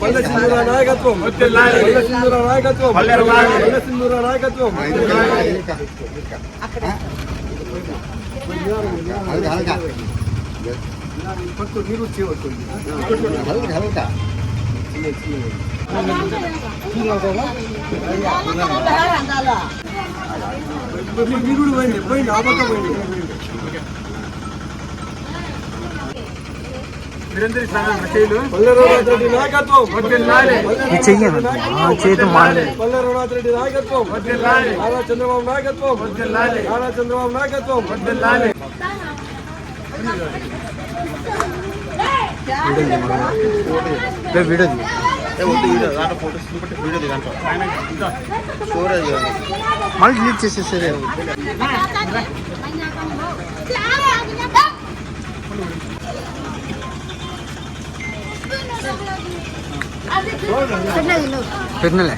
పల్లె సింధూర నాయకత్వం పల్లె సింధూర నాయకత్వం పల్లె సింధూర నాయకత్వం పట్టు నీరు చేయవచ్చు నీరుడు పోయింది పోయింది ఆ పక్క పోయింది పల్లె రఘునాథ్ రెడ్డి నాయకత్వం. చేతి రఘునాథ్ రెడ్డి నాయకత్వం. నారా చంద్రబాబు నాయకత్వం. నారా చంద్రబాబు నాయకత్వం. వీడియో మళ్ళీ చేసేసరే. పెట్టినలే.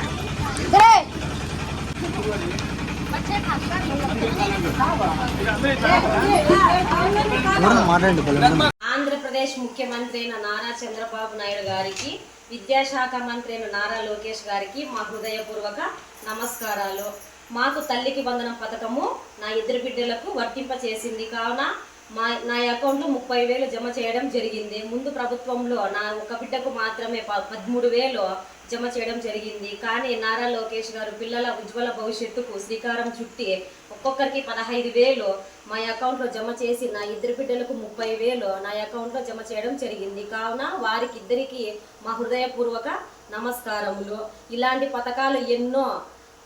ఆంధ్రప్రదేశ్ ముఖ్యమంత్రి అయిన నారా చంద్రబాబు నాయుడు గారికి విద్యాశాఖ మంత్రి అయిన నారా లోకేష్ గారికి మా హృదయపూర్వక నమస్కారాలు. మాకు తల్లికి వందనం పథకము నా ఇద్దరు బిడ్డలకు వర్తింప చేసింది కావున మా నా అకౌంట్లో ముప్పై వేలు జమ చేయడం జరిగింది. ముందు ప్రభుత్వంలో నా ఒక బిడ్డకు మాత్రమే ప- పదమూడు వేలు జమ చేయడం జరిగింది. కానీ నారా లోకేష్ గారు పిల్లల ఉజ్వల భవిష్యత్తుకు శ్రీకారం చుట్టి ఒక్కొక్కరికి పదహైదు వేలు మా అకౌంట్లో జమ చేసి నా ఇద్దరు బిడ్డలకు ముప్పై వేలు నా అకౌంట్లో జమ చేయడం జరిగింది. కావున వారికి ఇద్దరికి మా హృదయపూర్వక నమస్కారములు. ఇలాంటి పథకాలు ఎన్నో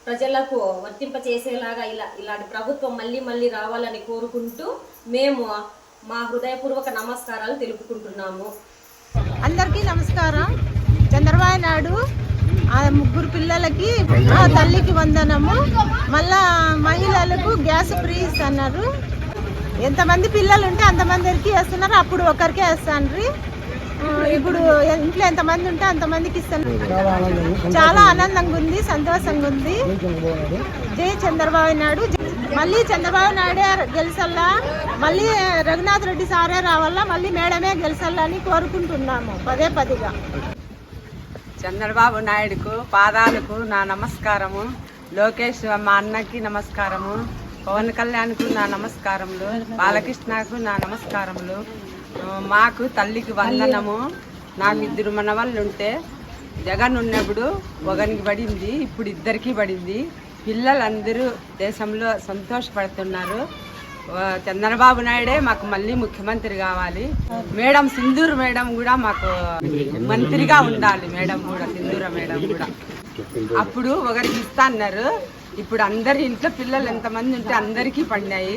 ప్రజలకు వర్తింప చేసేలాగా ఇలా ఇలాంటి ప్రభుత్వం మళ్ళీ మళ్ళీ రావాలని కోరుకుంటూ మేము మా హృదయపూర్వక నమస్కారాలు తెలుపుకుంటున్నాము. అందరికీ నమస్కారం. చంద్రబాబు నాయుడు ఆ ముగ్గురు పిల్లలకి ఆ తల్లికి వందనము. మళ్ళా మహిళలకు గ్యాస్ ఫ్రీ ఇస్తున్నారు. ఎంతమంది పిల్లలు ఉంటే అంతమందికి వేస్తున్నారు. అప్పుడు ఒకరికే వేస్తాండ్రి. ఇప్పుడు ఇంట్లో ఎంతమంది ఉంటే అంతమందికి ఇస్తున్నారు చాలా ఆనందంగా ఉంది సంతోషంగా ఉంది. జై చంద్రబాబు నాయుడు. మళ్ళీ చంద్రబాబు నాయుడే గెలిచల్లా మళ్ళీ రఘునాథ్ రెడ్డి సారే రావాలా మళ్ళీ మేడమే గెలిచల్లా అని కోరుకుంటున్నాము పదే పదిగా. చంద్రబాబు నాయుడుకు పాదాలకు నా నమస్కారము. లోకేష్ మా అన్నకి నమస్కారము. పవన్ కళ్యాణ్కు నా నమస్కారములు. బాలకృష్ణకు నా నమస్కారములు. మాకు తల్లికి వందనము. నాకు ఇద్దరు మనవాళ్ళు ఉంటే జగన్ ఉన్నప్పుడు ఒకరికి పడింది ఇప్పుడు ఇద్దరికి పడింది. పిల్లలందరూ దేశంలో సంతోషపడుతున్నారు. చంద్రబాబు నాయుడే మాకు మళ్ళీ ముఖ్యమంత్రి కావాలి. మేడం సింధూర్ మేడం కూడా మాకు మంత్రిగా ఉండాలి మేడం కూడా సింధూర మేడం కూడా. అప్పుడు ఒకరికి ఇస్తా అన్నారు. ఇప్పుడు అందరి ఇంట్లో పిల్లలు ఎంతమంది ఉంటే అందరికీ పడినాయి